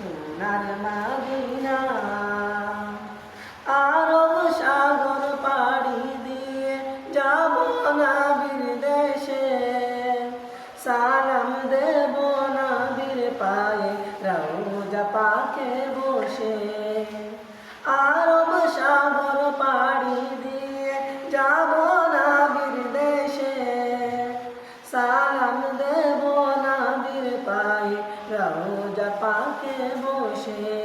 সোনার মাদিনা আরব সাগর পাড়ি দিয়ে যাব নবীর দেশে। সালাম দেব নবীর পায়ে রৌজা পাকে রওজা পাকে বসে।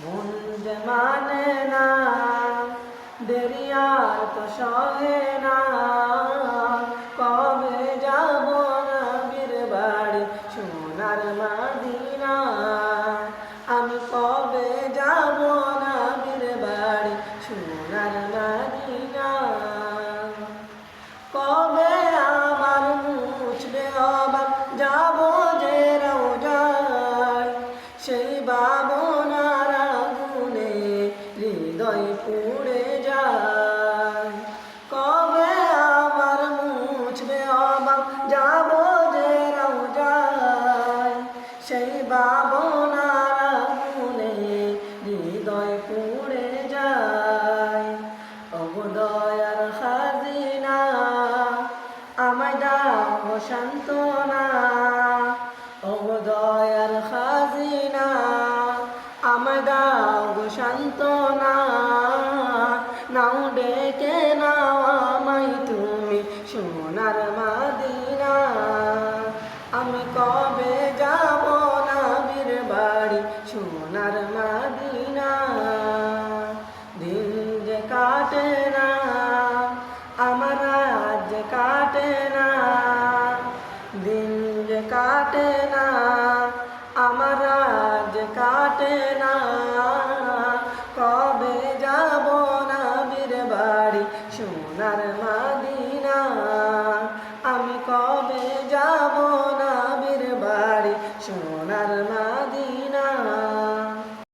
মন মানে না দেরিয়ার তো সহে না। কবে যাব নবীর বাড়ি, সোনার মাদিনা? আমি কবে যাব সেই বাবনার আগুনে হৃদয় পুড়ে যায়। কবে আমার মুছবে অবাক যাব যে রোজায় সেই বাবনার আগুনে হৃদয় পুড়ে যায়। অবদয়ার খাজিনা, আমায় দাও সান্ত্বনা সান্ত্বনা। নাও ডেকে নাও আমায় তুমি সোনার মাদিনা। আমি কবে যাব নবীর বাড়ি সোনার মাদিনা? দিন যে কাটে না, আমার রাজ কাটে না। দিন যে কাটে না বাড়ি সোনার মাদি